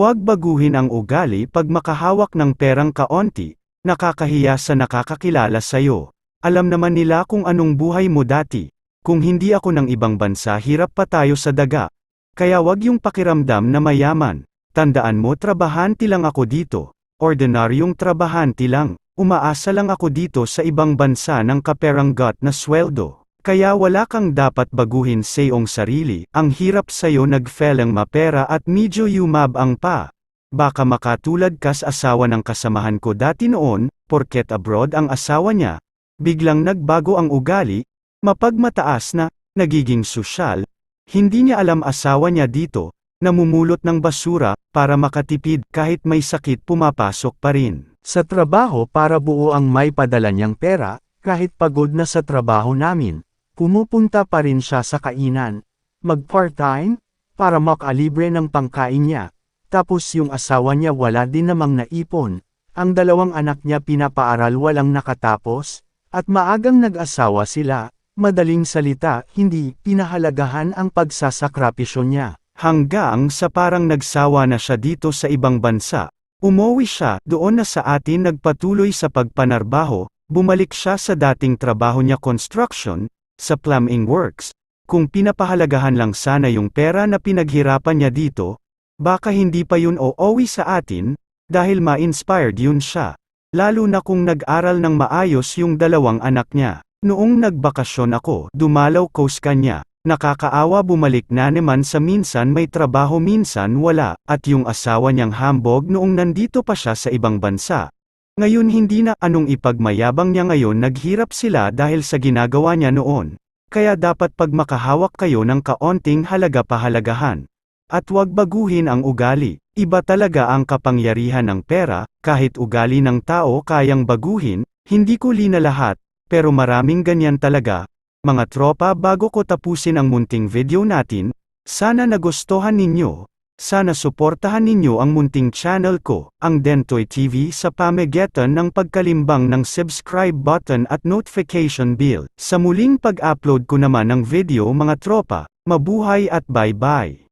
huwag baguhin ang ugali pag makahawak ng perang kaonti, nakakahiya sa nakakakilala sayo. Alam naman nila kung anong buhay mo dati. Kung hindi ako ng ibang bansa hirap pa tayo sa daga. Kaya wag yung pakiramdam na mayaman. Tandaan mo trabahanti lang ako dito. Ordinaryong trabahanti lang. Umaasa lang ako dito sa ibang bansa ng kaperanggot na sweldo. Kaya wala kang dapat baguhin sa iyong sarili, ang hirap sa'yo nagfelang mapera at medyo yumabang pa. Baka makatulad ka sa asawa ng kasamahan ko dati noon, porket abroad ang asawa niya, biglang nagbago ang ugali, mapagmataas na, nagiging sosyal, hindi niya alam asawa niya dito, namumulot ng basura, para makatipid, kahit may sakit pumapasok pa rin. Sa trabaho para buo ang may padala niyang pera, kahit pagod na sa trabaho namin, pumupunta pa rin siya sa kainan. Mag part-time, para makalibre ng pangkain niya. Tapos yung asawa niya wala din namang naipon. Ang dalawang anak niya pinapaaral walang nakatapos, at maagang nag-asawa sila, madaling salita, hindi pinahalagahan ang pagsasakripisyo niya. Hanggang sa parang nagsawa na siya dito sa ibang bansa. Umuwi siya, doon na sa atin nagpatuloy sa pagpanarbaho, bumalik siya sa dating trabaho niya construction, sa plumbing works. Kung pinapahalagahan lang sana yung pera na pinaghirapan niya dito, baka hindi pa yun o owi sa atin, dahil ma-inspired yun siya. Lalo na kung nag-aral ng maayos yung dalawang anak niya. Noong nagbakasyon ako, dumalaw sa kanya. Nakakaawa bumalik na naman sa minsan may trabaho minsan wala, at yung asawa niyang hambog noong nandito pa siya sa ibang bansa. Ngayon hindi na anong ipagmayabang niya ngayon naghirap sila dahil sa ginagawa niya noon. Kaya dapat pag makahawak kayo ng kaonting halaga pahalagahan. At huwag baguhin ang ugali. Iba talaga ang kapangyarihan ng pera, kahit ugali ng tao kayang baguhin, hindi ko lina lahat, pero maraming ganyan talaga. Mga tropa bago ko tapusin ang munting video natin, sana nagustuhan ninyo, sana suportahan ninyo ang munting channel ko, ang Dentoy TV sa pamagitan ng pagkalimbang ng subscribe button at notification bell. Sa muling pag-upload ko naman ng video mga tropa, mabuhay at bye-bye.